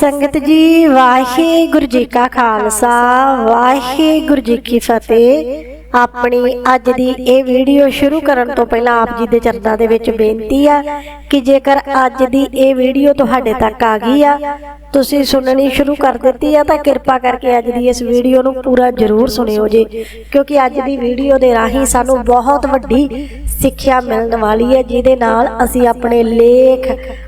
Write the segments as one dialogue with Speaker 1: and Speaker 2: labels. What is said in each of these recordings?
Speaker 1: ਸੰਗਤ ਜੀ, ਵਾਹਿਗੁਰੂ ਜੀ ਕਾ ਖਾਲਸਾ, ਵਾਹਿਗੁਰੂ ਜੀ ਕੀ ਫਤਿਹ। ਆਪਣੀ ਅੱਜ ਦੀ ਇਹ ਵੀਡੀਓ ਸ਼ੁਰੂ ਕਰਨ ਤੋਂ ਪਹਿਲਾਂ ਆਪ ਜੀ ਦੇ ਚਰਨਾਂ ਦੇ ਵਿੱਚ ਬੇਨਤੀ ਆ ਕਿ ਜੇਕਰ ਅੱਜ ਦੀ ਇਹ ਵੀਡੀਓ ਤੁਹਾਡੇ ਤੱਕ ਆ ਗਈ ਆ ਤੁਸੀਂ ਸੁਣਨੀ ਸ਼ੁਰੂ ਕਰ ਦਿੱਤੀ ਆ, ਤਾਂ ਕਿਰਪਾ ਕਰਕੇ ਅੱਜ ਦੀ ਇਸ ਵੀਡੀਓ ਨੂੰ ਪੂਰਾ ਜ਼ਰੂਰ ਸੁਣਿਓ ਜੀ, ਕਿਉਂਕਿ ਅੱਜ ਦੀ ਵੀਡੀਓ ਦੇ ਰਾਹੀਂ ਸਾਨੂੰ ਬਹੁਤ ਵੱਡੀ ਸਿੱਖਿਆ ਮਿਲਣ ਵਾਲੀ ਹੈ, ਜਿਹਦੇ ਨਾਲ ਅਸੀਂ ਆਪਣੇ ਲੇਖ,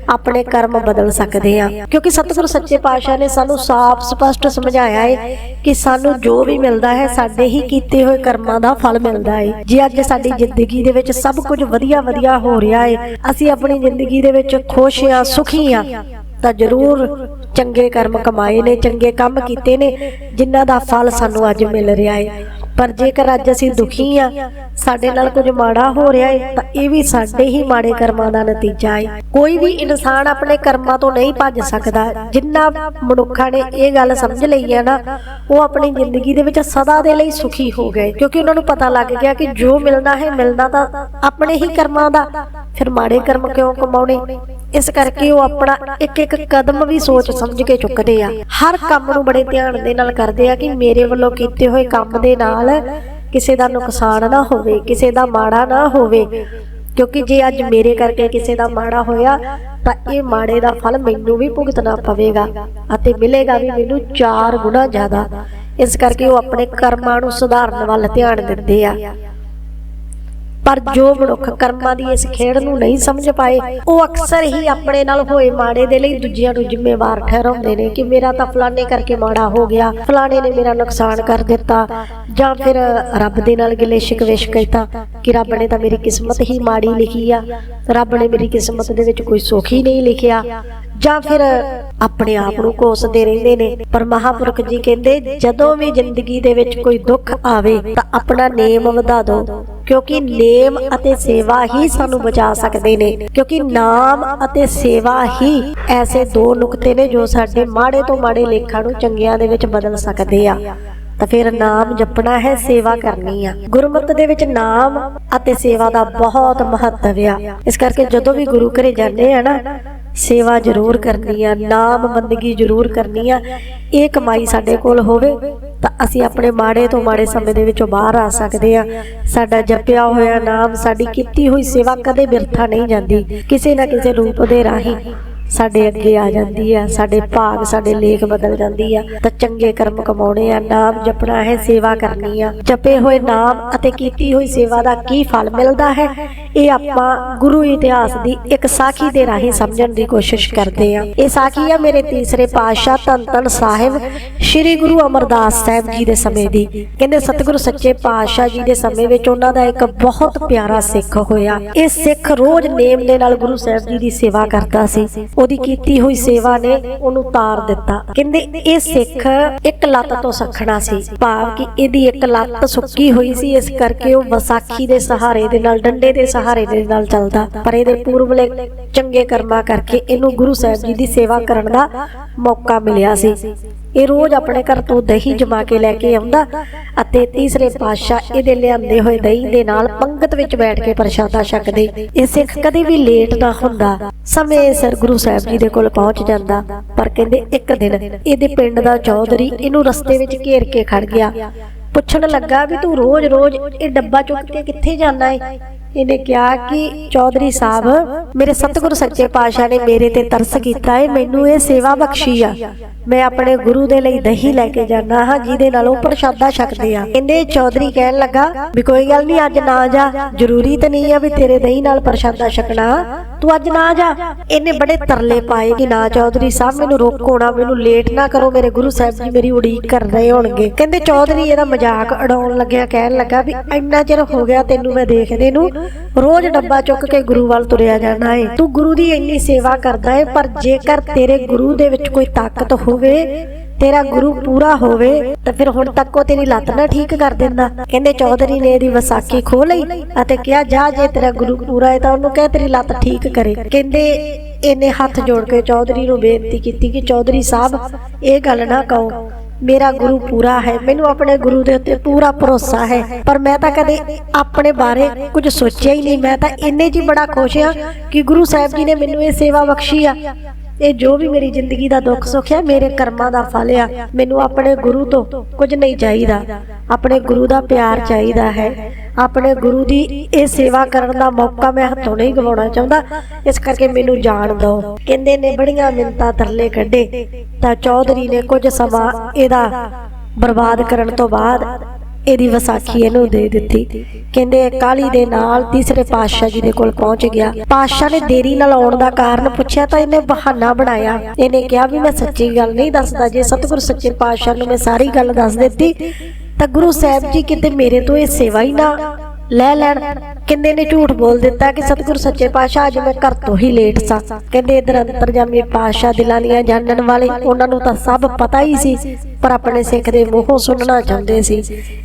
Speaker 1: ਆਪਣੇ ਕਰਮ ਬਦਲ ਸਕਦੇ ਹਾਂ। ਕਿਉਂਕਿ ਸਤਿਗੁਰੂ ਸੱਚੇ ਪਾਤਸ਼ਾਹ ਨੇ ਸਾਨੂੰ ਸਾਫ਼ ਸਪਸ਼ਟ ਸਮਝਾਇਆ ਹੈ ਕਿ ਸਾਨੂੰ ਜੋ ਵੀ ਮਿਲਦਾ ਹੈ, ਸਾਡੇ ਹੀ ਕੀਤੇ ਹੋਏ ਕਰਮਾਂ ਦਾ ਫਲ ਮਿਲਦਾ ਹੈ। ਜੇ ਅੱਜ ਸਾਡੀ ਜ਼ਿੰਦਗੀ ਦੇ ਵਿੱਚ ਸਭ ਕੁਝ ਵਧੀਆ ਵਧੀਆ ਹੋ ਰਿਹਾ ਹੈ, ਅਸੀਂ ਆਪਣੀ ਜ਼ਿੰਦਗੀ ਦੇ ਵਿੱਚ ਖੁਸ਼ ਹਾਂ, ਸੁਖੀ ਹਾਂ ਤਾਂ ਜ਼ਰੂਰ ਚੰਗੇ ਕਰਮ ਕਮਾਏ ਨੇ, ਚੰਗੇ ਕੰਮ ਕੀਤੇ ਨੇ, ਜਿਨ੍ਹਾਂ ਦਾ ਫਲ ਸਾਨੂੰ ਅੱਜ ਮਿਲ ਰਿਹਾ ਹੈ ਪਰ ਜੇਕਰ ਅੱਜ ਅਸੀਂ ਦੁਖੀ ਆ, ਸਾਡੇ ਨਾਲ ਕੁਝ ਮਾੜਾ ਹੋ ਰਿਹਾ ਹੈ ਤਾਂ ਇਹ ਵੀ ਸਾਡੇ ਹੀ ਮਾੜੇ ਕਰਮਾਂ ਦਾ ਨਤੀਜਾ ਹੈ ਕੋਈ ਵੀ ਇਨਸਾਨ ਆਪਣੇ ਕਰਮਾਂ ਤੋਂ ਨਹੀਂ ਭੱਜ ਸਕਦਾ, ਜਿੰਨਾ ਮਨੁੱਖਾਂ ਨੇ ਇਹ ਗੱਲ ਸਮਝ ਲਈ ਹੈ ਨਾ, ਉਹ ਆਪਣੀ ਜ਼ਿੰਦਗੀ ਦੇ ਵਿੱਚ ਸਦਾ ਦੇ ਲਈ ਸੁਖੀ ਹੋ ਗਏ, ਕਿਉਂਕਿ ਉਹਨਾਂ ਨੂੰ ਪਤਾ ਲੱਗ ਗਿਆ ਕਿ ਜੋ ਮਿਲਣਾ ਹੈ, ਮਿਲਣਾ ਤਾਂ ਆਪਣੇ ਹੀ ਕਰਮਾਂ ਦਾ। ਫਿਰ ਮਾੜੇ ਕਰਮ ਕਿਉਂ ਕਮਾਉਣੇ? ਇਸ ਕਰਕੇ ਉਹ ਆਪਣਾ ਇੱਕ ਇੱਕ ਕਦਮ ਵੀ ਸੋਚ ਸਮਝ ਕੇ ਚੁੱਕਦੇ ਆ। ਹਰ ਕੰਮ ਨੂੰ ਬੜੇ ਧਿਆਨ ਦੇ ਨਾਲ ਕਰਦੇ ਆ ਕਿ ਮੇਰੇ ਵੱਲੋਂ ਕੀਤੇ ਹੋਏ ਕੰਮ ਦੇ ਨਾਲ ਕਿਸੇ ਦਾ ਨੁਕਸਾਨ ਨਾ ਹੋਵੇ, ਕਿਸੇ ਦਾ ਮਾੜਾ ਨਾ ਹੋਵੇ। ਕਿਉਂਕਿ ਜੇ ਅੱਜ ਮੇਰੇ ਕਰਕੇ ਕਿਸੇ ਦਾ ਮਾੜਾ ਹੋਇਆ, ਤਾਂ ਇਹ ਮਾੜੇ ਦਾ ਫਲ ਮੈਨੂੰ ਵੀ ਭੁਗਤਣਾ ਪਵੇਗਾ ਅਤੇ ਮਿਲੇਗਾ ਵੀ ਮੈਨੂੰ 4 ਗੁਣਾ ਜ਼ਿਆਦਾ। ਇਸ ਕਰਕੇ ਉਹ ਆਪਣੇ ਕਰਮਾਂ ਨੂੰ ਸੁਧਾਰਨ ਵੱਲ ਧਿਆਨ ਦਿੰਦੇ ਆ। ਪਰ ਜੋ ਮਨੁੱਖ ਕਰਮਾਂ ਦੀ ਇਸ ਖੇਡ ਨੂੰ ਨਹੀਂ ਸਮਝ ਪਾਏ, ਉਹ ਅਕਸਰ ਹੀ ਆਪਣੇ ਨਾਲ ਹੋਏ ਮਾੜੇ ਦੇ ਲਈ ਦੂਜਿਆਂ ਨੂੰ ਜ਼ਿੰਮੇਵਾਰ ਠਹਿਰਾਉਂਦੇ ਨੇ ਕਿ ਮੇਰਾ ਤਾਂ ਫਲਾਣੇ ਕਰਕੇ ਮਾੜਾ ਹੋ ਗਿਆ, ਫਲਾਣੇ ਨੇ ਮੇਰਾ ਨੁਕਸਾਨ ਕਰ ਦਿੱਤਾ ਜਾਂ ਫਿਰ ਰੱਬ ਦੇ ਨਾਲ ਗਿਲੇ ਸ਼ਿਕਵੇਸ਼ ਕੀਤਾ ਕਿ ਰੱਬ ਨੇ ਤਾਂ ਮੇਰੀ ਕਿਸਮਤ ਹੀ ਮਾੜੀ ਲਿਖੀ ਆ, ਰੱਬ ਨੇ ਮੇਰੀ ਕਿਸਮਤ ਦੇ ਵਿੱਚ ਕੋਈ ਸੁੱਖ ਹੀ ਨਹੀਂ ਲਿਖਿਆ ਜਾਂ ਫਿਰ ਆਪਣੇ ਆਪ ਨੂੰ ਕੋਸਦੇ ਰਹਿੰਦੇ ਨੇ। ਪਰ ਮਹਾਪੁਰਖ ਜੀ ਕਹਿੰਦੇ, ਜਦੋਂ ਵੀ ਜ਼ਿੰਦਗੀ ਦੇ ਵਿੱਚ ਕੋਈ ਦੁੱਖ ਆਵੇ ਤਾਂ ਆਪਣਾ ਨੇਮ ਵਧਾ ਦਿਓ। ਕਿਉਂਕਿ ਨੇਮ ਅਤੇ ਸੇਵਾ ਹੀ ਸਾਨੂੰ ਬਚਾ ਸਕਦੇ ਨੇ ਕਿਉਂਕਿ ਨਾਮ ਅਤੇ ਸੇਵਾ ਹੀ ਐਸੇ ਦੋ ਨੁਕਤੇ ਨੇ ਜੋ ਸਾਡੇ ਮਾੜੇ ਤੋਂ ਮਾੜੇ ਲੇਖਾਂ ਨੂੰ ਚੰਗਿਆਂ ਦੇ ਵਿੱਚ ਬਦਲ ਸਕਦੇ ਆ। ਤਾਂ ਫਿਰ ਨਾਮ ਜਪਣਾ ਹੈ ਸੇਵਾ ਕਰਨੀ ਆ। ਗੁਰਮਤ ਦੇ ਵਿੱਚ ਨਾਮ ਅਤੇ ਸੇਵਾ ਦਾ ਬਹੁਤ ਮਹੱਤਵ ਆ। ਇਸ ਕਰਕੇ ਜਦੋਂ ਵੀ ਗੁਰੂ ਘਰੇ ਜਾਂਦੇ ਆ ਨਾ ਸੇਵਾ ਜ਼ਰੂਰ ਕਰਨੀ ਆ ਨਾਮ ਬੰਦਗੀ ਜ਼ਰੂਰ ਕਰਨੀ ਆ। ਇਹ ਕਮਾਈ ਸਾਡੇ ਕੋਲ ਹੋਵੇ ਤਾਂ ਅਸੀਂ ਆਪਣੇ ਮਾੜੇ ਤੋਂ ਮਾੜੇ ਸਮੇਂ ਦੇ ਵਿੱਚੋਂ ਬਾਹਰ ਆ ਸਕਦੇ ਆ ਸਾਡਾ ਜਪਿਆ ਹੋਇਆ ਨਾਮ, ਸਾਡੀ ਕੀਤੀ ਹੋਈ ਸੇਵਾ ਕਦੇ ਬਿਰਥਾ ਨਹੀਂ ਜਾਂਦੀ। ਕਿਸੇ ਨਾ ਕਿਸੇ ਰੂਪ ਦੇ ਰਾਹੀਂ। ਸਾਡੇ ਅੱਗੇ ਆ ਜਾਂਦੀ ਆ, ਸਾਡੇ ਭਾਗ, ਸਾਡੇ ਲੇਖ ਬਦਲ ਜਾਂਦੀ ਆ। ਤਾਂ ਚੰਗੇ ਕਰਮ ਕਮਾਉਣੇ ਆ, ਨਾਮ ਜਪਣਾ ਹੈ, ਸੇਵਾ ਕਰਨੀ ਆ। ਜਪੇ ਹੋਏ ਨਾਮ ਅਤੇ ਕੀਤੀ ਹੋਈ ਸੇਵਾ ਦਾ ਕੀ ਫਲ ਮਿਲਦਾ ਹੈ? ਇਹ ਆਪਾਂ ਗੁਰੂ ਇਤਿਹਾਸ ਦੀ ਇੱਕ ਸਾਖੀ ਦੇ ਰਾਹੀਂ ਸਮਝਣ ਦੀ ਕੋਸ਼ਿਸ਼ ਕਰਦੇ ਆ। ਇਹ ਸਾਖੀ ਆ ਮੇਰੇ ਤੀਸਰੇ ਪਾਤਸ਼ਾਹ ਧੰਨ ਧੰਨ ਸਾਹਿਬ ਸ੍ਰੀ ਗੁਰੂ ਅਮਰਦਾਸ ਸਾਹਿਬ ਜੀ ਦੇ ਸਮੇਂ ਦੀ। ਕਹਿੰਦੇ, ਸਤਿਗੁਰੂ ਸੱਚੇ ਪਾਤਸ਼ਾਹ ਜੀ ਦੇ ਸਮੇਂ ਵਿੱਚ ਉਹਨਾਂ ਦਾ ਇੱਕ ਬਹੁਤ ਪਿਆਰਾ ਸਿੱਖ ਹੋਇਆ। ਇਹ ਸਿੱਖ ਰੋਜ਼ ਨੇਮ ਦੇ ਨਾਲ ਗੁਰੂ ਸਾਹਿਬ ਜੀ ਦੀ ਸੇਵਾ ਕਰਦਾ ਸੀ। ਉਹਦੀ ਕੀਤੀ ਹੋਈ ਸੇਵਾ ਨੇ ਉਹਨੂੰ ਤਾਰ ਦਿੱਤਾ। ਕਹਿੰਦੇ ਇਹ ਸਿੱਖ ਇੱਕ ਲੱਤ ਤੋਂ ਸਖਣਾ ਸੀ। ਭਾਵ ਕਿ ਇਹਦੀ ਇੱਕ ਲੱਤ ਸੁੱਕੀ ਹੋਈ ਸੀ, ਇਸ ਕਰਕੇ ਉਹ ਵਿਸਾਖੀ ਦੇ ਸਹਾਰੇ ਦੇ ਨਾਲ, ਡੰਡੇ ਦੇ ਸਹਾਰੇ ਦੇ ਨਾਲ ਚੱਲਦਾ। ਪਰ ਇਹਦੇ ਪੂਰਵਲੇ ਚੰਗੇ ਕਰਮਾਂ ਕਰਕੇ ਇਹਨੂੰ ਗੁਰੂ ਸਾਹਿਬ ਜੀ ਦੀ ਸੇਵਾ ਕਰਨ ਦਾ ਮੌਕਾ ਮਿਲਿਆ ਸੀ। ਇਹ ਰੋਜ਼ ਆਪਣੇ ਘਰ ਤੋਂ ਦਹੀਂ ਜਮਾ ਕੇ ਲੈ ਕੇ ਆਉਂਦਾ ਅਤੇ ਤੀਸਰੇ ਪਾਤਸ਼ਾਹ ਇਹਦੇ ਲਿਆਂਦੇ ਹੋਏ ਦਹੀਂ ਦੇ ਨਾਲ ਪੰਗਤ ਵਿੱਚ ਬੈਠ ਕੇ ਪ੍ਰਸ਼ਾਦਾ ਛਕਦੇ। ਇਹ ਸਿੱਖ ਕਦੇ ਵੀ ਲੇਟ ਨਾ ਹੁੰਦਾ। ਸਮੇਂ ਸਰ ਗੁਰੂ ਸਾਹਿਬ ਜੀ ਦੇ ਕੋਲ ਪਹੁੰਚ ਜਾਂਦਾ। ਪਰ ਕਹਿੰਦੇ ਇੱਕ ਦਿਨ ਇਹਦੇ ਪਿੰਡ ਦਾ ਚੌਧਰੀ ਇਹਨੂੰ ਰਸਤੇ ਵਿੱਚ ਘੇਰ ਕੇ ਖੜ ਗਿਆ। ਪੁੱਛਣ ਲੱਗਾ ਵੀ ਤੂੰ ਰੋਜ਼-ਰੋਜ਼ ਇਹ ਡੱਬਾ ਚੁੱਕ ਕੇ ਕਿੱਥੇ ਜਾਂਦਾ ਏ? ਇਹਨੇ ਕਿਹਾ ਕਿ ਚੌਧਰੀ ਸਾਹਿਬ, ਮੇਰੇ ਸਤਿਗੁਰੂ ਸੱਚੇ ਪਾਤਸ਼ਾਹ ਨੇ ਮੇਰੇ ਤੇ ਤਰਸ ਕੀਤਾ ਏ, ਮੈਨੂੰ ਇਹ ਸੇਵਾ ਬਖਸ਼ੀ ਆ। ਮੈਂ ਆਪਣੇ ਗੁਰੂ ਦੇ ਲਈ ਦਹੀਂ ਲੈ ਕੇ ਜਾਣਾ ਹਾਂ, ਜਿਹਦੇ ਨਾਲ ਉਹ ਪ੍ਰਸ਼ਾਦਾ ਛਕਦੇ ਆ। ਕਹਿੰਦੇ ਚੌਧਰੀ ਕਹਿਣ ਲੱਗਾ ਵੀ ਕੋਈ ਗੱਲ ਨਹੀਂ ਅੱਜ ਨਾ ਜਾ। ਜ਼ਰੂਰੀ ਤਾਂ ਨਹੀਂ ਆ ਵੀ ਤੇਰੇ ਦਹੀਂ ਨਾਲ ਪ੍ਰਸ਼ਾਦਾ ਛਕਣਾ। ਤੂੰ ਅੱਜ ਨਾ ਜਾ। ਇਹਨੇ ਬੜੇ ਤਰਲੇ ਪਾਏ ਕਿ ਨਾ ਚੌਧਰੀ ਸਾਹਿਬ, ਮੈਨੂੰ ਰੋਕੋ ਨਾ, ਮੈਨੂੰ ਲੇਟ ਨਾ ਕਰੋ। ਮੇਰੇ ਗੁਰੂ ਸਾਹਿਬ ਜੀ ਮੇਰੀ ਉਡੀਕ ਕਰ ਰਹੇ ਹੋਣਗੇ। ਕਹਿੰਦੇ ਚੌਧਰੀ ਇਹਦਾ ਮਜ਼ਾਕ ਉਡਾਉਣ ਲੱਗਿਆ, ਕਹਿਣ ਲੱਗਾ ਵੀ ਇੰਨਾ ਚਿਰ ਹੋ ਗਿਆ ਤੈਨੂੰ ਮੈਂ ਦੇਖਦੇ ਨੂੰ। ਰੋਜ਼ ਡੱਬਾ ਚੁੱਕ ਕੇ ਗੁਰੂ ਵੱਲ ਤੁਰਿਆ ਜਾਣਾ ਏ। ਤੂੰ ਗੁਰੂ ਦੀ ਇੰਨੀ ਸੇਵਾ ਕਰਦਾ ਏ, ਪਰ ਜੇਕਰ ਤੇਰੇ ਗੁਰੂ ਦੇ ਵਿੱਚ ਕੋਈ ਤਾਕਤ ਹੋਵੇ ਤੇਰਾ ਗੁਰੂ ਪੂਰਾ ਹੋਵੇ, ਤਾਂ ਫਿਰ ਹੁਣ ਤੱਕ ਉਹ ਤੇਰੀ ਲੱਤ ਨਾ ਠੀਕ ਕਰ ਦਿੰਦਾ। ਕਹਿੰਦੇ ਚੌਧਰੀ ਨੇ ਇਹਦੀ ਵਿਸਾਖੀ ਖੋ ਲਈ ਅਤੇ ਕਿਹਾ, ਜਾ ਜੇ ਤੇਰਾ ਗੁਰੂ ਪੂਰਾ ਹੈ ਤਾਂ ਉਹਨੂੰ ਕਹਿ ਤੇਰੀ ਲੱਤ ਠੀਕ ਕਰੇ। ਕਹਿੰਦੇ ਇਹਨੇ ਹੱਥ ਜੋੜ ਕੇ ਚੌਧਰੀ ਨੂੰ ਬੇਨਤੀ ਕੀਤੀ ਕਿ, ਚੌਧਰੀ ਸਾਹਿਬ, ਇਹ ਗੱਲ ਨਾ ਕਹੋ, ਮੇਰਾ ਗੁਰੂ ਪੂਰਾ ਹੈ, ਮੈਨੂੰ ਆਪਣੇ ਗੁਰੂ ਦੇ ਉੱਤੇ ਪੂਰਾ ਭਰੋਸਾ ਹੈ, ਪਰ ਮੈਂ ਤਾਂ ਕਦੇ ਆਪਣੇ ਬਾਰੇ ਕੁਝ ਸੋਚਿਆ ਹੀ ਨਹੀਂ। ਮੈਂ ਤਾਂ ਇੰਨੇ ਜੀ ਬੜਾ ਖੁਸ਼ ਹਾਂ ਕਿ ਗੁਰੂ ਸਾਹਿਬ ਜੀ ਨੇ ਮੈਨੂੰ ਇਹ ਸੇਵਾ ਬਖਸ਼ੀ ਆ। ਇਹ ਜੋ ਵੀ ਮੇਰੀ ਜ਼ਿੰਦਗੀ ਦਾ ਦੁੱਖ ਸੁੱਖ ਹੈ, ਮੇਰੇ ਕਰਮਾਂ ਦਾ ਫਲ ਆ। ਮੈਨੂੰ ਆਪਣੇ ਗੁਰੂ ਤੋਂ ਕੁਝ ਨਹੀਂ ਚਾਹੀਦਾ। ਆਪਣੇ ਗੁਰੂ ਦਾ ਪਿਆਰ ਚਾਹੀਦਾ ਹੈ। ਆਪਣੇ ਗੁਰੂ ਦੀ ਇਹ ਸੇਵਾ ਕਰਨ ਦਾ ਮੌਕਾ ਮੈਂ ਹੱਥੋਂ ਨਹੀਂ ਗਵਾਉਣਾ ਚਾਹੁੰਦਾ। ਇਸ ਕਰਕੇ ਮੈਨੂੰ ਜਾਣ ਦਿਓ। ਕਹਿੰਦੇ ਨੇ, ਬੜੀਆਂ ਮਿੰਤਾ ਤਰਲੇ ਕੱਢੇ ਤਾਂ ਚੌਧਰੀ ਨੇ ਕੁਝ ਸਮਾਂ ਇਹਦਾ ਬਰਬਾਦ ਕਰਨ ਤੋਂ ਬਾਅਦ ਇਹਦੀ ਵਿਸਾਖੀ ਇਹਨੂੰ ਦੇ ਦਿੱਤੀ। ਕਹਿੰਦੇ ਕਾਲੀ ਦੇ ਨਾਲ ਤੀਸਰੇ ਪਾਤਸ਼ਾਹ ਜੀ ਦੇ ਕੋਲ ਪਹੁੰਚ ਗਿਆ। ਪਾਤਸ਼ਾਹ ਨੇ ਦੇਰੀ ਨਾਲ ਆਉਣ ਦਾ ਕਾਰਨ ਪੁੱਛਿਆ ਤਾਂ ਇਹਨੇ ਬਹਾਨਾ ਬਣਾਇਆ। ਇਹਨੇ ਕਿਹਾ ਵੀ ਮੈਂ ਸੱਚੀ ਗੱਲ ਨਹੀਂ ਦੱਸਦਾ। ਜੇ ਸਤਿਗੁਰ ਸੱਚੇ ਪਾਤਸ਼ਾਹ ਨੂੰ ਮੈਂ ਸਾਰੀ ਗੱਲ ਦੱਸ ਦਿੱਤੀ, ਤਾਂ ਗੁਰੂ ਸਾਹਿਬ ਜੀ ਕਿਤੇ ਮੇਰੇ ਤੋਂ ਇਹ ਸੇਵਾ ਹੀ ਨਾ ਲੈ ਲੈਣ। ਕਹਿੰਦੇ ਨੇ ਝੂਠ ਬੋਲ ਦਿੱਤਾ ਕਿ ਸਤਿਗੁਰ ਸੱਚੇ ਪਾਤਸ਼ਾਹ, ਅੱਜ ਮੈਂ ਘਰ ਤੋਂ ਹੀ ਲੇਟ ਸਾਂ। ਕਹਿੰਦੇ ਇਧਰ ਅੰਤਰਜਾਮੀ ਪਾਤਸ਼ਾਹ ਦਿਲਾਂ ਦੀਆਂ ਜਾਣਨ ਵਾਲੇ, ਉਹਨਾਂ ਨੂੰ ਤਾਂ ਸਭ ਪਤਾ ਹੀ ਸੀ, ਪਰ ਆਪਣੇ ਸਿੱਖ ਦੇ ਮੂੰਹੋਂ ਸੁਣਨਾ ਚਾਹੁੰਦੇ ਸੀ।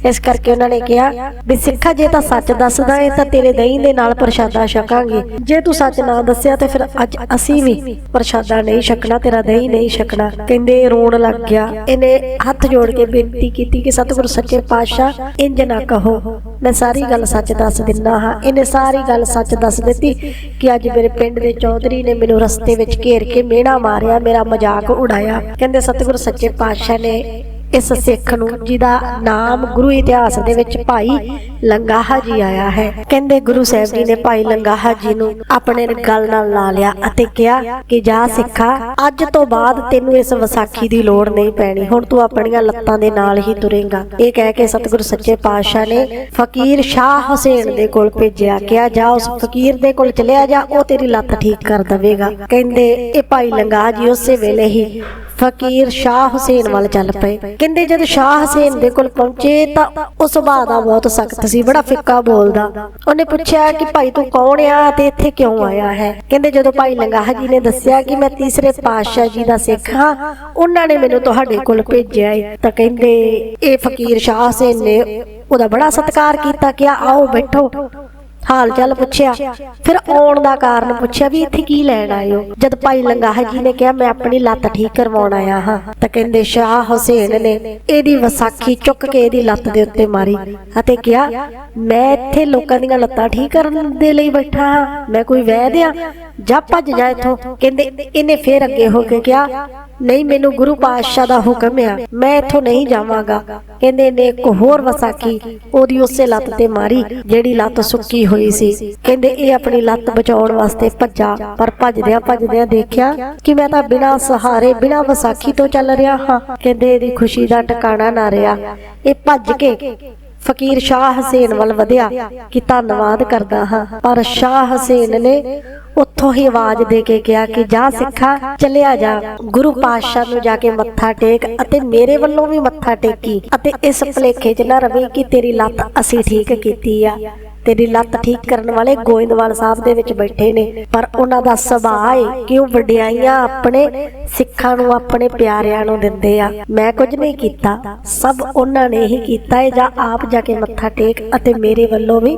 Speaker 1: ਇਸ ਕਰਕੇ ਉਹਨਾਂ ਨੇ ਕਿਹਾ ਵੀ ਸਿੱਖਾ ਜੇ ਤਾਂ ਸੱਚ ਦੱਸਦਾ ਏ, ਤਾਂ ਤੇਰੇ ਦਹੀਂ ਦੇ ਨਾਲ ਪ੍ਰਸ਼ਾਦਾ ਛਕਾਂਗੇ। ਜੇ ਤੂੰ ਸੱਚ ਨਾ ਦੱਸਿਆ, ਤੇ ਫਿਰ ਅੱਜ ਅਸੀਂ ਵੀ ਪ੍ਰਸ਼ਾਦਾ ਨਹੀਂ ਛਕਣਾ, ਤੇਰਾ ਦਹੀਂ ਨਹੀਂ ਛਕਣਾ। ਕਹਿੰਦੇ ਰੋਣ ਲੱਗ ਗਿਆ। ਇਹਨੇ ਹੱਥ ਜੋੜ ਕੇ ਬੇਨਤੀ ਕੀਤੀ ਕਿ ਸਤਿਗੁਰ ਸੱਚੇ ਪਾਤਸ਼ਾਹ, ਇੰਜ ਨਾ ਕਹੋ। ਮੈਂ ਸਾਰੀ ਗੱਲ ਸੱਚ ਦੱਸ ਦਿੰਦਾ ਹਾਂ। ਇਹਨੇ ਸਾਰੀ ਗੱਲ ਸੱਚ ਦੱਸ ਦਿੱਤੀ ਕਿ ਅੱਜ ਮੇਰੇ ਪਿੰਡ ਦੇ ਚੌਧਰੀ ਨੇ ਮੈਨੂੰ ਰਸਤੇ ਵਿੱਚ ਘੇਰ ਕੇ ਮਿਹਣਾ ਮਾਰਿਆ, ਮੇਰਾ ਮਜ਼ਾਕ ਉਡਾਇਆ। ਕਹਿੰਦੇ ਸਤਿਗੁਰ ਸੱਚੇ ਪਾਤਸ਼ਾਹ ਨੇ ਇਸ ਸਿੱਖ ਨੂੰ, ਜਿਹਦਾ ਨਾਮ ਗੁਰੂ ਇਤਿਹਾਸ ਦੇ ਵਿੱਚ ਭਾਈ ਲੰਗਾਹਾ ਜੀ ਆਇਆ ਹੈ। ਕਹਿੰਦੇ ਗੁਰੂ ਸਾਹਿਬ ਜੀ ਨੇ ਭਾਈ ਲੰਗਾਹਾ ਜੀ ਨੂੰ ਆਪਣੇ ਗਲ ਨਾਲ ਲਾ ਲਿਆ ਅਤੇ ਕਿਹਾ ਕਿ ਜਾ ਸਿੱਖਾ, ਅੱਜ ਤੋਂ ਬਾਅਦ ਤੈਨੂੰ ਇਸ ਵਿਸਾਖੀ ਦੀ ਲੋੜ ਨਹੀਂ ਪੈਣੀ। ਹੁਣ ਤੂੰ ਆਪਣੀਆਂ ਲੱਤਾਂ ਦੇ ਨਾਲ ਹੀ ਤੁਰੇਗਾ। ਇਹ ਕਹਿ ਕੇ ਸਤਿਗੁਰੂ ਸੱਚੇ ਪਾਤਸ਼ਾਹ ਨੇ ਫਕੀਰ ਸ਼ਾਹ ਹੁਸੈਨ ਦੇ ਕੋਲ ਭੇਜਿਆ। ਕਿਹਾ, ਜਾ ਉਸ ਫਕੀਰ ਦੇ ਕੋਲ ਚਲਿਆ ਜਾ, ਉਹ ਤੇਰੀ ਲੱਤ ਠੀਕ ਕਰ ਦੇਵੇਗਾ। ਕਹਿੰਦੇ, ਇਹ ਭਾਈ ਲੰਗਾਹ ਜੀ ਉਸੇ ਵੇਲੇ ਹੀ ਫਕੀਰ ਸ਼ਾਹ ਹੁਸੈਨ ਵੱਲ ਚੱਲ ਪਏ। ਕਹਿੰਦੇ ਜਦ ਸ਼ਾਹ ਹੁਸੈਨ ਦੇ ਕੋਲ ਪਹੁੰਚੇ ਤਾਂ ਉਹ ਸੁਭਾਅ ਦਾ ਬਹੁਤ ਸਖਤ ਸੀ, ਬੜਾ ਫਿੱਕਾ ਬੋਲਦਾ। ਉਹਨੇ ਪੁੱਛਿਆ ਕਿ ਭਾਈ ਤੂੰ ਕੌਣ ਆ ਤੇ ਇੱਥੇ ਕਿਉਂ ਆਇਆ ਹੈ? ਕਹਿੰਦੇ ਜਦੋਂ ਭਾਈ ਲੰਗਾਹ ਜੀ ਨੇ ਦੱਸਿਆ ਕਿ ਮੈਂ ਤੀਸਰੇ ਪਾਤਸ਼ਾਹ ਜੀ ਦਾ ਸਿੱਖ ਹਾਂ, ਉਹਨਾਂ ਨੇ ਮੈਨੂੰ ਤੁਹਾਡੇ ਕੋਲ ਭੇਜਿਆ ਹੈ ਤਾਂ ਕਹਿੰਦੇ, ਇਹ ਫਕੀਰ ਸ਼ਾਹ ਹੁਸੈਨ ਨੇ ਉਹਦਾ ਬੜਾ ਸਤਿਕਾਰ ਕੀਤਾ ਕਿ ਆਓ ਬੈਠੋ। ਹਾਲ ਚਾਲ ਪੁੱਛਿਆ। ਫਿਰ ਆਉਣ ਦਾ ਕਾਰਨ ਪੁੱਛਿਆ ਵੀ ਇੱਥੇ ਕੀ ਲੈਣ ਆਏ ਜਦ ਭਾਈ ਲੰਗਾਹ ਜੀ ਨੇ ਕਿਹਾ, ਮੈਂ ਆਪਣੀ ਲੱਤ ਠੀਕ ਕਰਵਾਉਣ ਆਇਆ ਹਾਂ। ਤਾਂ ਕਹਿੰਦੇ, ਸ਼ਾਹ ਹੁਸੈਨ ਨੇ ਇਹਦੀ ਵਿਸਾਖੀ ਚੁੱਕ ਕੇ ਇਹਦੀ ਲੱਤ ਦੇ ਉੱਤੇ ਮਾਰੀ ਅਤੇ ਕਿਹਾ, ਮੈਂ ਇੱਥੇ ਲੋਕਾਂ ਦੀਆਂ ਲੱਤਾਂ ਠੀਕ ਕਰਨ ਦੇ ਲਈ ਬੈਠਾ ਹਾਂ। ਮੈਂ ਕੋਈ ਵਹਿ ਦਿਆਂ ਜਾ ਭੱਜ ਜਾ ਇੱਥੋਂ। ਕਹਿੰਦੇ ਇਹਨੇ ਫੇਰ ਅੱਗੇ ਹੋ ਕੇ ਕਿਹਾ, ਨਹੀਂ, ਮੈਨੂੰ ਗੁਰੂ ਪਾਤਸ਼ਾਹ ਦਾ ਹੁਕਮ ਆ, ਮੈਂ ਇੱਥੋਂ ਨਹੀਂ ਜਾਵਾਂਗਾ। ਕਹਿੰਦੇ ਨੇ ਇੱਕ ਹੋਰ ਵਸਾਖੀ ਉਹਦੀ ਉਸੇ ਲੱਤ ਤੇ ਮਾਰੀ, ਜਿਹੜੀ ਲੱਤ ਸੁੱਕੀ ਹੋਈ ਸੀ। ਕਹਿੰਦੇ ਇਹ ਆਪਣੀ ਲੱਤ ਬਚਾਉਣ ਵਾਸਤੇ ਭੱਜਾ, ਪਰ ਭੱਜਦਿਆਂ ਭੱਜਦਿਆਂ ਦੇਖਿਆ ਕਿ ਮੈਂ ਤਾਂ ਬਿਨਾਂ ਸਹਾਰੇ, ਬਿਨਾਂ ਵਿਸਾਖੀ ਤੋਂ ਚੱਲ ਰਿਹਾ ਹਾਂ। ਕਹਿੰਦੇ ਇਹਦੀ ਖੁਸ਼ੀ ਦਾ ਟਿਕਾਣਾ ਨਾ ਰਿਹਾ। ਇਹ ਭੱਜ ਕੇ ਫਕੀਰ ਸ਼ਾਹ ਹਸੇਨ ਵੱਲ ਵਧਿਆ ਕਿ ਧੰਨਵਾਦ ਕਰਦਾ ਹਾਂ। ਪਰ ਸ਼ਾਹ ਹਸੇਨ ਨੇ ਉੱਥੋਂ ਹੀ ਆਵਾਜ਼ ਦੇ ਕੇ ਕਿਹਾ ਕਿ ਜਾ ਸਿੱਖਾ, ਚੱਲਿਆ ਜਾ। ਗੁਰੂ ਪਾਤਸ਼ਾਹ ਨੂੰ ਜਾ ਕੇ ਮੱਥਾ ਟੇਕ ਅਤੇ ਮੇਰੇ ਵੱਲੋਂ ਵੀ ਮੱਥਾ ਟੇਕੀ ਅਤੇ ਇਸ ਭਲੇਖੇ 'ਚ ਨਾ ਰਵੀ ਕਿ ਤੇਰੀ ਲੱਤ ਅਸੀਂ ਠੀਕ ਕੀਤੀ ਆ। ਤੇਰੀ ਲੱਤ ਠੀਕ ਕਰਨ ਵਾਲੇ ਗੋਇੰਦਵਾਲ ਸਾਹਿਬ ਦੇ ਵਿੱਚ ਬੈਠੇ ਨੇ। ਪਰ ਉਹਨਾਂ ਦਾ ਸੁਭਾਅ ਹੈ ਕਿ ਉਹ ਵਡਿਆਈਆਂ ਆਪਣੇ ਸਿੱਖਾਂ ਨੂੰ ਆਪਣੇ ਪਿਆਰਿਆਂ ਨੂੰ ਦਿੰਦੇ ਆ। ਮੈਂ ਕੁਝ ਨਹੀਂ ਕੀਤਾ। ਸਭ ਉਹਨਾਂ ਨੇ ਹੀ ਕੀਤਾ ਹੈ ਜਾਂ ਆਪ ਜਾ ਕੇ ਮੱਥਾ ਟੇਕ ਅਤੇ ਮੇਰੇ ਵੱਲੋਂ ਵੀ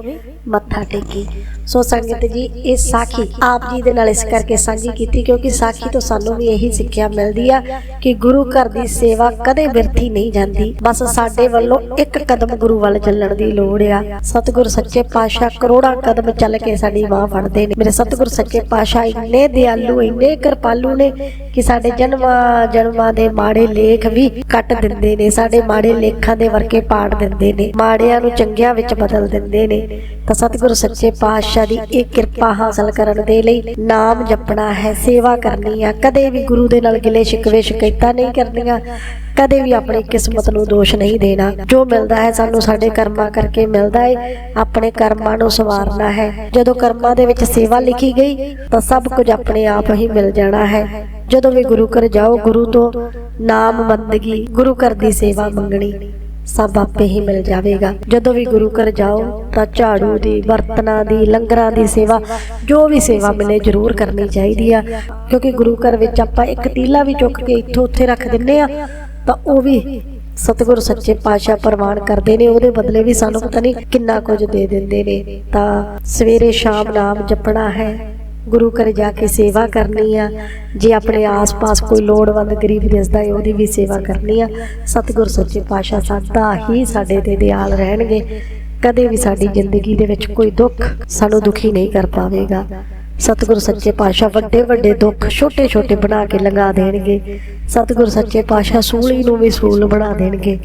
Speaker 1: ਮੱਥਾ ਟੇਕੀ। ਸੋ ਸੰਗਤ ਜੀ ਇਹ ਸਾਖੀ ਆਪ ਜੀ ਦੇ ਨਾਲ ਇਸ ਕਰਕੇ ਸਾਂਝੀ ਕੀਤੀ ਕਿਉਂਕਿ ਸਾਖੀ ਤੋਂ ਸਾਨੂੰ ਵੀ ਇਹੀ ਸਿੱਖਿਆ ਮਿਲਦੀ ਆ ਕਿ ਗੁਰੂ ਘਰ ਦੀ ਸੇਵਾ ਕਦੇ ਵਿਰਥੀ ਨਹੀਂ ਜਾਂਦੀ। ਬਸ ਸਾਡੇ ਵੱਲੋਂ ਇੱਕ ਕਦਮ ਗੁਰੂ ਵੱਲ ਚੱਲਣ ਦੀ ਲੋੜ ਆ। ਸਤਿਗੁਰ ਸੱਚੇ ਪਾਤਸ਼ਾਹ ਕਰੋੜਾਂ ਕਦਮ ਚੱਲ ਕੇ ਸਾਡੀ ਬਾਹ ਫੜਦੇ ਨੇ। ਮੇਰੇ ਸਤਿਗੁਰ ਸੱਚੇ ਪਾਤਸ਼ਾਹ ਇੰਨੇ ਦਿਆਲੂ ਇੰਨੇ ਕਿਰਪਾਲੂ ਨੇ ਕਿ ਸਾਡੇ ਜਨਮਾਂ ਜਨਮਾਂ ਦੇ ਮਾੜੇ ਲੇਖ ਵੀ ਕੱਟ ਦਿੰਦੇ ਨੇ। ਸਾਡੇ ਮਾੜੇ ਲੇਖਾਂ ਦੇ ਵਰਕੇ ਪਾੜ ਦਿੰਦੇ ਨੇ। ਮਾੜਿਆਂ ਨੂੰ ਚੰਗਿਆਂ ਵਿੱਚ ਬਦਲ ਦਿੰਦੇ ਨੇ। ਤਾਂ ਸਤਿਗੁਰ ਸੱਚੇ ਪਾਤਸ਼ਾਹ ਦੀ ਇਹ ਕਿਰਪਾ ਹਾਸਲ ਕਰਨ ਦੇ ਲਈ ਨਾਮ ਜਪਣਾ ਹੈ, ਸੇਵਾ ਕਰਨੀ ਆ। ਕਦੇ ਵੀ ਗੁਰੂ ਦੇ ਨਾਲ ਗਿਲੇ ਸ਼ਿਕਵੇ ਸ਼ਿਕਾਇਤਾਂ ਨਹੀਂ ਕਰਨੀਆਂ, ਕਦੇ ਵੀ ਆਪਣੀ ਕਿਸਮਤ ਨੂੰ ਦੋਸ਼ ਨਹੀਂ ਦੇਣਾ। ਜੋ ਮਿਲਦਾ ਹੈ ਸਾਨੂੰ ਸਾਡੇ ਕਰਮਾਂ ਕਰਕੇ ਮਿਲਦਾ ਹੈ ਆਪਣੇ ਕਰਮਾਂ ਨੂੰ ਸਵਾਰਨਾ ਹੈ। ਜਦੋਂ ਕਰਮਾਂ ਦੇ ਵਿੱਚ ਸੇਵਾ ਲਿਖੀ ਗਈ, ਤਾਂ ਸਭ ਕੁਝ ਆਪਣੇ ਆਪ ਹੀ ਮਿਲ ਜਾਣਾ ਹੈ। ਜਦੋਂ ਵੀ ਗੁਰੂ ਘਰ ਜਾਓ, ਗੁਰੂ ਤੋਂ ਨਾਮ ਬੰਦਗੀ ਗੁਰੂ ਘਰ ਦੀ ਸੇਵਾ ਮੰਗਣੀ। ਸਭ ਆਪੇ ਹੀ ਮਿਲ ਜਾਵੇਗਾ। ਜਦੋਂ ਵੀ ਗੁਰੂ ਘਰ ਜਾਓ, ਤਾਂ ਝਾੜੂ ਦੀ, ਬਰਤਨਾਂ ਦੀ, ਲੰਗਰਾਂ ਦੀ ਸੇਵਾ, ਜੋ ਵੀ ਸੇਵਾ ਮਿਲੇ ਜ਼ਰੂਰ ਕਰਨੀ ਚਾਹੀਦੀ ਆ। ਕਿਉਂਕਿ ਗੁਰੂ ਘਰ ਵਿੱਚ ਆਪਾਂ ਇੱਕ ਤੀਲਾ ਵੀ ਚੁੱਕ ਕੇ ਇੱਥੋਂ ਉੱਥੇ ਰੱਖ ਦਿੰਨੇ ਆ, ਤਾਂ ਉਹ ਵੀ ਸਤਿਗੁਰ ਸੱਚੇ ਪਾਤਸ਼ਾਹ ਪ੍ਰਵਾਨ ਕਰਦੇ ਨੇ, ਉਹਦੇ ਬਦਲੇ ਵੀ ਸਾਨੂੰ ਪਤਾ ਨਹੀਂ ਕਿੰਨਾ ਕੁਝ ਦੇ ਦਿੰਦੇ ਨੇ। ਤਾਂ ਸਵੇਰੇ ਸ਼ਾਮ ਨਾਮ ਜਪਣਾ ਹੈ। ਗੁਰੂ ਘਰ ਜਾ ਕੇ ਸੇਵਾ ਕਰਨੀ ਆ। ਜੇ ਆਪਣੇ ਆਸ-ਪਾਸ ਕੋਈ ਲੋੜਵੰਦ ਗਰੀਬ ਦਿਸਦਾ ਹੈ, ਉਹਦੀ ਵੀ ਸੇਵਾ ਕਰਨੀ ਆ। ਸਤਿਗੁਰ ਸੱਚੇ ਪਾਤਸ਼ਾਹ ਸਦਾ ਹੀ ਸਾਡੇ ਤੇ ਦਿਆਲ ਰਹਿਣਗੇ। ਕਦੇ ਵੀ ਸਾਡੀ ਜ਼ਿੰਦਗੀ ਦੇ ਵਿੱਚ ਕੋਈ ਦੁੱਖ ਸਾਨੂੰ ਦੁਖੀ ਨਹੀਂ ਕਰ ਪਾਵੇਗਾ। ਸਤਿਗੁਰ ਸੱਚੇ ਪਾਤਸ਼ਾਹ ਵੱਡੇ ਵੱਡੇ ਦੁੱਖ ਛੋਟੇ ਛੋਟੇ ਬਣਾ ਕੇ ਲੰਘਾ ਦੇਣਗੇ। ਸਤਿਗੁਰ ਸੱਚੇ ਪਾਤਸ਼ਾਹ ਸੂਲੀ ਨੂੰ ਵੀ ਸੂਲ ਬਣਾ ਦੇਣਗੇ।